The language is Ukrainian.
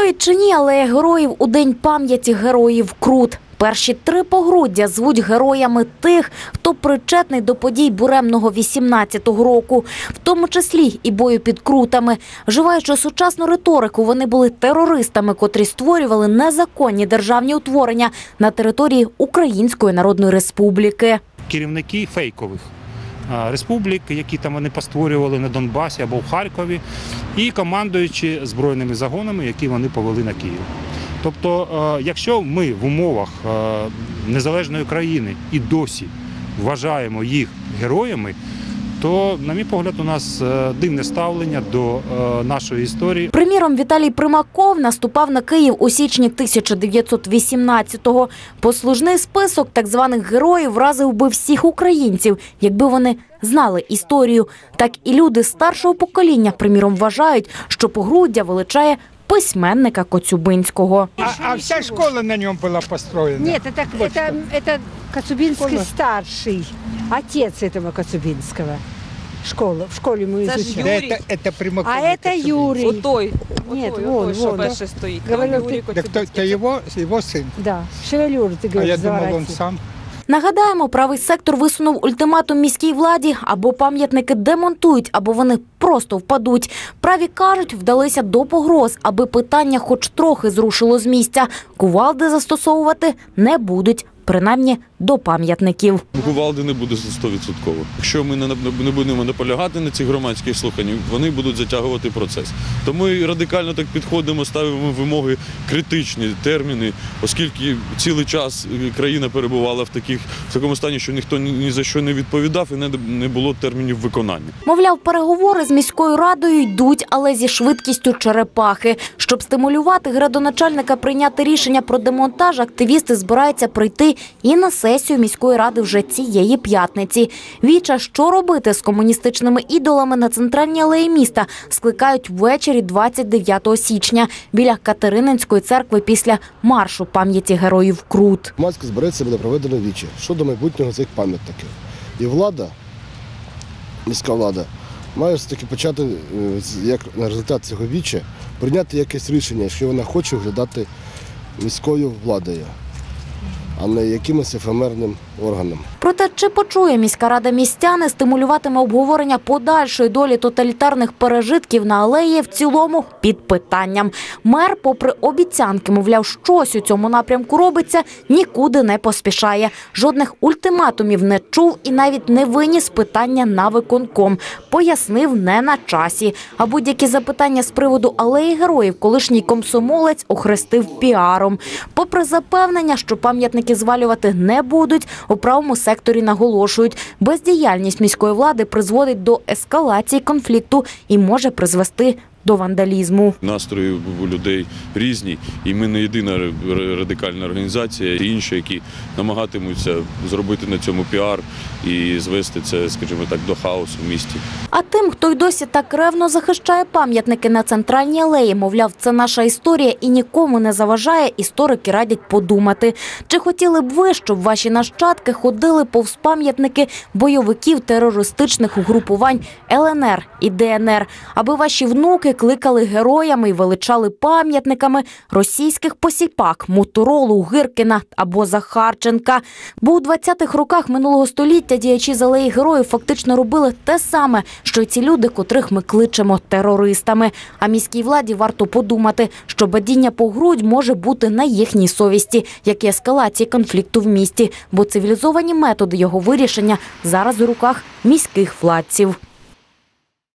Стоїть чи ні, але героїв у день пам'яті героїв Крут. Перші три погруддя звуть героями тих, хто причетний до подій буремного 18-го року, в тому числі і бою під крутами. Вживаючи сучасну риторику, вони були терористами, котрі створювали незаконні державні утворення на території Української Народної Республіки. керівники фейкових республік, які там вони постворювали на Донбасі або в Харкові, і командуючи збройними загонами, які вони повели на Київ. Тобто, е, якщо ми в умовах е, незалежної країни і досі вважаємо їх героями, то, на мій погляд, у нас е, дивне ставлення до е, нашої історії. Приміром, Віталій Примаков наступав на Київ у січні 1918-го. Послужний список так званих героїв вразив би всіх українців, якби вони знали історію. Так і люди старшого покоління, приміром, вважають, що погруддя величає письменника Коцюбинського. А, а вся школа на нем была построена. Нет, это, Вот это, это Коцубинский Школа. старший, отец этого Коцубинского. Школа, в школе мы Це ж изучали. Да Юрий. это, это Примаков. А это Юрий. Отой, Ні, отой, вон, отой, що вон. перший стоїть. Говорю, Там Юрій ти- Так то, Коцюбинський. то его, его сын. Да, шевелюру, ты А говоришь, я думал, он заворотил. сам. Нагадаємо, правий сектор висунув ультиматум міській владі або пам'ятники демонтують, або вони просто впадуть. Праві кажуть, вдалися до погроз, аби питання хоч трохи зрушило з місця. Кувалди застосовувати не будуть, принаймні до пам'ятників. Кувалди не буде 100%. Якщо ми не, будемо наполягати на цих громадських слуханнях, вони будуть затягувати процес. Тому і радикально так підходимо, ставимо вимоги критичні терміни, оскільки цілий час країна перебувала в таких в такому стані, що ніхто ні, ні за що не відповідав і не, не було термінів виконання. Мовляв, переговори з міською радою йдуть, але зі швидкістю черепахи. Щоб стимулювати градоначальника прийняти рішення про демонтаж, активісти збираються прийти і на сесію міської ради вже цієї п'ятниці. Віча, що робити з комуністичними ідолами на центральній алеї міста, скликають ввечері 29 січня біля Катерининської церкви після маршу пам'яті героїв Крут. Громадське збереться буде проведено віче щодо майбутнього цих пам'ятників. І влада, міська влада, має все-таки почати, е, як на результат цього віче, прийняти якесь рішення, що вона хоче виглядати міською владою, а не якимось ефемерним органом. Проте, чи почує міська рада містяни, стимулюватиме обговорення подальшої долі тоталітарних пережитків на алеї в цілому під питанням. Мер, попри обіцянки, мовляв, щось у цьому напрямку робиться, нікуди не поспішає. Жодних ультиматумів не чув і навіть не виніс питання на виконком. Пояснив не на часі. А будь-які запитання з приводу алеї героїв колишній комсомолець охрестив піаром. Попри запевнення, що пам'ятники звалювати не будуть, у правому секторі наголошують, бездіяльність міської влади призводить до ескалації конфлікту і може призвести до вандалізму. Настрої у людей різні, і ми не єдина радикальна організація, і інші, які намагатимуться зробити на цьому піар і звести це, скажімо так, до хаосу в місті. А тим, хто й досі так ревно захищає пам'ятники на центральній алеї, мовляв, це наша історія і нікому не заважає, історики радять подумати. Чи хотіли б ви, щоб ваші нащадки ходили повз пам'ятники бойовиків терористичних угрупувань ЛНР і ДНР, аби ваші внуки кликали героями і величали пам'ятниками російських посіпак, Моторолу, Гиркіна або Захарченка? Бо у 20-х роках минулого століття діячі з алеї героїв фактично робили те саме, що й ці люди, котрих ми кличемо терористами. А міській владі варто подумати, що бадіння по грудь може бути на їхній совісті, як і ескалації конфлікту в місті, бо цивілізовані методи його вирішення зараз у руках міських владців.